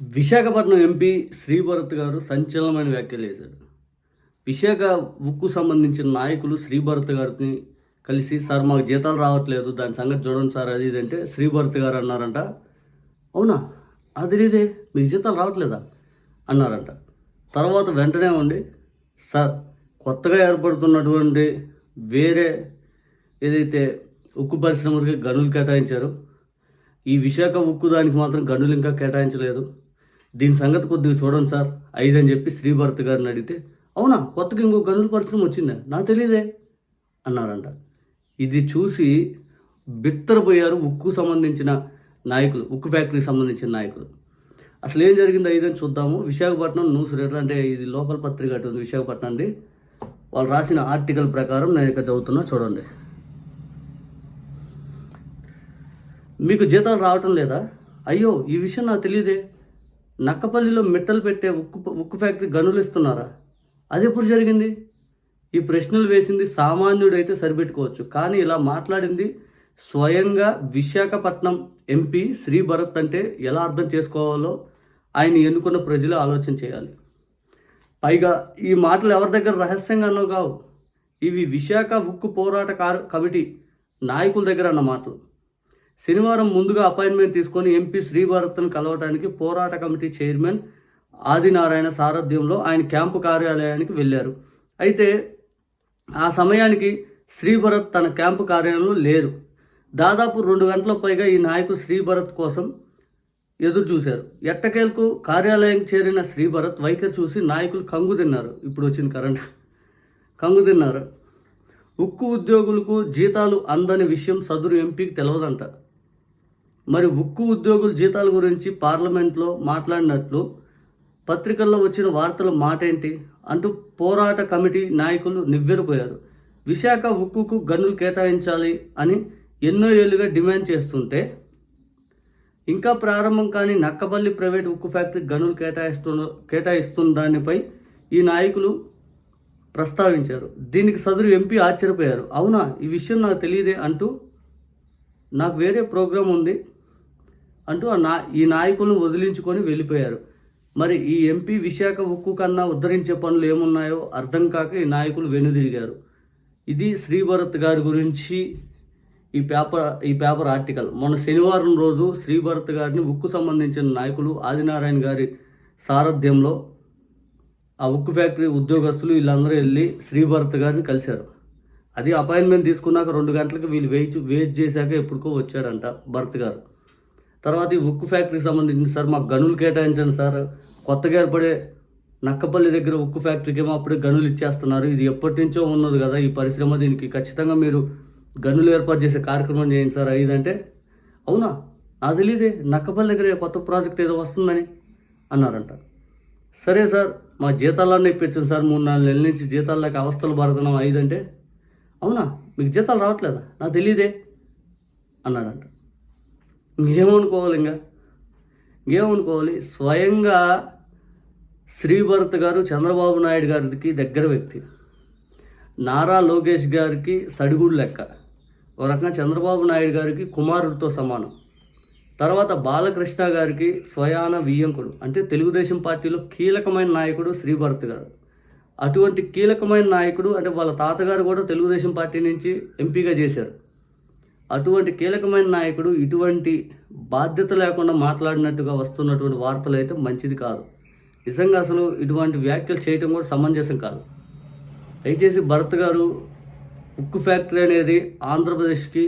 Visakhapatnam MP Sribharat గారు సంచలనమైన వ్యాఖ్యలు చేశారు. విశాఖ ఉక్కు సంబంధించిన నాయకులు శ్రీభరత్ గారిని కలిసి సార్ మాకు జీతాలు రావట్లేదు దాని సంగతి చూడండి సార్ అది ఇది అంటే శ్రీభరత్ గారు అన్నారంట. అవునా? అది ఇదే? మీకు జీతాలు రావట్లేదా? అన్నారంట. తర్వాత వెంటనే ఉండి సార్ కొత్తగా ఏర్పడుతున్నటువంటి వేరే ఏదైతే ఉక్కు పరిశ్రమలకి గనులు కేటాయించారు ఈ విశాఖ ఉక్కు దానికి మాత్రం గనులు ఇంకా కేటాయించలేదు. దీని సంగతి కొద్దిగా చూడండి సార్. ఐదు అని చెప్పి శ్రీభరత్ గారిని అడిగితే అవునా కొత్తగా ఇంకో గనుల పరిశ్రమ వచ్చిందా? నాకు తెలియదే అన్నారంట. ఇది చూసి బిత్తరపోయారు ఉక్కు సంబంధించిన నాయకులు ఉక్కు ఫ్యాక్టరీకి సంబంధించిన నాయకులు. అసలు ఏం జరిగింది ఐదని చూద్దాము. విశాఖపట్నం న్యూస్ రీడర్ అంటే ఇది లోకల్ పత్రిక అటు ఉంది విశాఖపట్నంది వాళ్ళు రాసిన ఆర్టికల్ ప్రకారం నేను ఇక చదువుతున్నా చూడండి. మీకు జీతాలు రావటం లేదా? అయ్యో ఈ విషయం నాకు తెలియదే నక్కపల్లిలో మిట్టలు పెట్టే ఉక్కు ఉక్కు ఫ్యాక్టరీ గనులు ఇస్తున్నారా? అది ఎప్పుడు జరిగింది? ఈ ప్రశ్నలు వేసింది సామాన్యుడైతే సరిపెట్టుకోవచ్చు. కానీ ఇలా మాట్లాడింది స్వయంగా విశాఖపట్నం ఎంపీ శ్రీ భరత్ అంటే ఎలా అర్థం చేసుకోవాలో ఆయన ఎన్నుకున్న ప్రజలు ఆలోచన చేయాలి. పైగా ఈ మాటలు ఎవరి దగ్గర రహస్యంగానో కావు. ఇవి విశాఖ ఉక్కు పోరాట కమిటీ నాయకుల దగ్గర అన్న మాటలు. శనివారం ముందుగా అపాయింట్మెంట్ తీసుకొని ఎంపీ శ్రీభరత్ను కలవడానికి పోరాట కమిటీ చైర్మన్ ఆదినారాయణ సారథ్యంలో ఆయన క్యాంపు కార్యాలయానికి వెళ్ళారు. అయితే ఆ సమయానికి శ్రీభరత్ తన క్యాంపు కార్యాలయంలో లేరు. దాదాపు రెండు గంటల పైగా ఈ నాయకుడు శ్రీభరత్ కోసం ఎదురు చూశారు. ఎట్టకేలకు కార్యాలయం చేరిన శ్రీభరత్ వైఖరి చూసి నాయకులు కంగు తిన్నారు. ఇప్పుడు వచ్చింది కరెంట్. కంగు తిన్నారు. ఉక్కు ఉద్యోగులకు జీతాలు అందని విషయం సదురు ఎంపీకి తెలియదంట మరి ఉక్కు ఉద్యోగుల జీతాల గురించి పార్లమెంట్లో మాట్లాడినట్లు పత్రికల్లో వచ్చిన వార్తల మాట ఏంటి అంటూ పోరాట కమిటీ నాయకులు నివ్వెరపోయారు. విశాఖ ఉక్కుకు గనులు కేటాయించాలి అని ఎన్నో ఏళ్ళుగా డిమాండ్ చేస్తుంటే ఇంకా ప్రారంభం కాని నక్కపల్లి ప్రైవేట్ ఉక్కు ఫ్యాక్టరీ గనులు కేటాయిస్తున్న కేటాయిస్తున్న దానిపై ఈ నాయకులు ప్రస్తావించారు. దీనికి సదరు ఎంపీ ఆశ్చర్యపోయారు. అవునా? ఈ విషయం నాకు తెలియదే అంటూ నాకు వేరే ప్రోగ్రాం ఉంది. అంటూ ఆ నా ఈ నాయకులను వదిలించుకొని వెళ్ళిపోయారు. మరి ఈ ఎంపీ విశాఖ ఉక్కు కన్నా ఉద్ధరించే పనులు ఏమున్నాయో అర్థం కాక ఈ నాయకులు వెనుదిరిగారు. ఇది శ్రీభరత్ గారి గురించి ఈ పేపర్ ఈ పేపర్ ఆర్టికల్. మొన్న శనివారం రోజు శ్రీభరత్ గారిని ఉక్కు సంబంధించిన నాయకులు ఆదినారాయణ గారి సారథ్యంలో ఆ ఉక్కు ఫ్యాక్టరీ ఉద్యోగస్తులు వీళ్ళందరూ వెళ్ళి శ్రీభరత్ గారిని కలిశారు. అది అపాయింట్మెంట్ తీసుకున్నాక రెండు గంటలకు వీళ్ళు వెయిట్ వెయిట్ చేశాక ఎప్పుడుకో వచ్చాడంట భరత్ గారు. తర్వాత ఈ ఉక్కు ఫ్యాక్టరీకి సంబంధించి సార్ మాకు గనులు కేటాయించండి సార్. కొత్తగా ఏర్పడే నక్కపల్లి దగ్గర ఉక్కు ఫ్యాక్టరీకి ఏమో అప్పుడే గనులు ఇచ్చేస్తున్నారు. ఇది ఎప్పటి నుంచో ఉన్నది కదా ఈ పరిశ్రమ దీనికి ఖచ్చితంగా మీరు గనులు ఏర్పాటు చేసే కార్యక్రమం చేయండి సార్. ఐదంటే అవునా? నాకు తెలియదే నక్కపల్లి దగ్గర కొత్త ప్రాజెక్ట్ ఏదో వస్తుందని అన్నారంట. సరే సార్ మా జీతాలన్నీ ఇప్పించండి సార్. మూడు నాలుగు నెలల నుంచి జీతాల్లోకి అవస్థలు పడుతున్నాం ఐదంటే అవునా? మీకు జీతాలు రావట్లేదా? నాకు తెలియదే అన్నాడంట మీరేమనుకోవాలి ఇంకా ఇంకేమనుకోవాలి? స్వయంగా శ్రీభరత్ గారు చంద్రబాబు నాయుడు గారికి దగ్గర వ్యక్తి. నారా లోకేష్ గారికి సడిగుడు లెక్క. ఒక రకంగా చంద్రబాబు నాయుడు గారికి కుమారుడితో సమానం. తర్వాత బాలకృష్ణ గారికి స్వయాన వియ్యంకుడు. అంటే తెలుగుదేశం పార్టీలో కీలకమైన నాయకుడు శ్రీభరత్ గారు. అటువంటి కీలకమైన నాయకుడు అంటే వాళ్ళ తాతగారు కూడా తెలుగుదేశం పార్టీ నుంచి ఎంపీగా చేశారు. అటువంటి కీలకమైన నాయకుడు ఇటువంటి బాధ్యత లేకుండా మాట్లాడినట్టుగా వస్తున్నటువంటి వార్తలు అయితే మంచిది కాదు. నిజంగా అసలు ఇటువంటి వ్యాఖ్యలు చేయటం కూడా సమంజసం కాదు. దయచేసి భరత్ గారు ఉక్కు ఫ్యాక్టరీ అనేది ఆంధ్రప్రదేశ్కి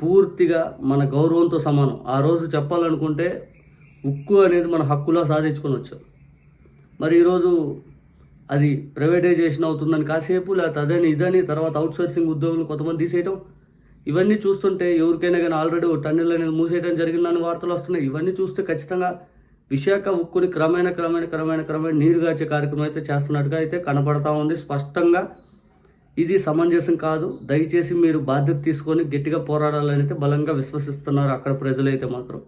పూర్తిగా మన గౌరవంతో సమానం. ఆ రోజు చెప్పాలనుకుంటే ఉక్కు అనేది మన హక్కులో సాధించుకొని వచ్చాం. మరి ఈరోజు అది ప్రైవేటైజేషన్ అవుతుందని కాసేపు లేకపోతే అదని ఇదని తర్వాత అవుట్ సోర్సింగ్ ఉద్యోగులు కొంతమంది తీసేయటం ఇవన్నీ చూస్తుంటే ఎవరికైనా కానీ ఆల్రెడీ ఓ అనేది మూసేయడం జరిగిందని వార్తలు వస్తున్నాయి. ఇవన్నీ చూస్తే ఖచ్చితంగా విశాఖ ఉక్కుని క్రమేణ క్రమేణ క్రమేణ క్రమేణ నీరుగార్చే కార్యక్రమం అయితే చేస్తున్నట్టుగా అయితే కనబడతా ఉంది. స్పష్టంగా ఇది సమంజసం కాదు. దయచేసి మీరు బాధ్యత తీసుకొని గట్టిగా పోరాడాలని అయితే బలంగా విశ్వసిస్తున్నారు అక్కడ ప్రజలైతే మాత్రం.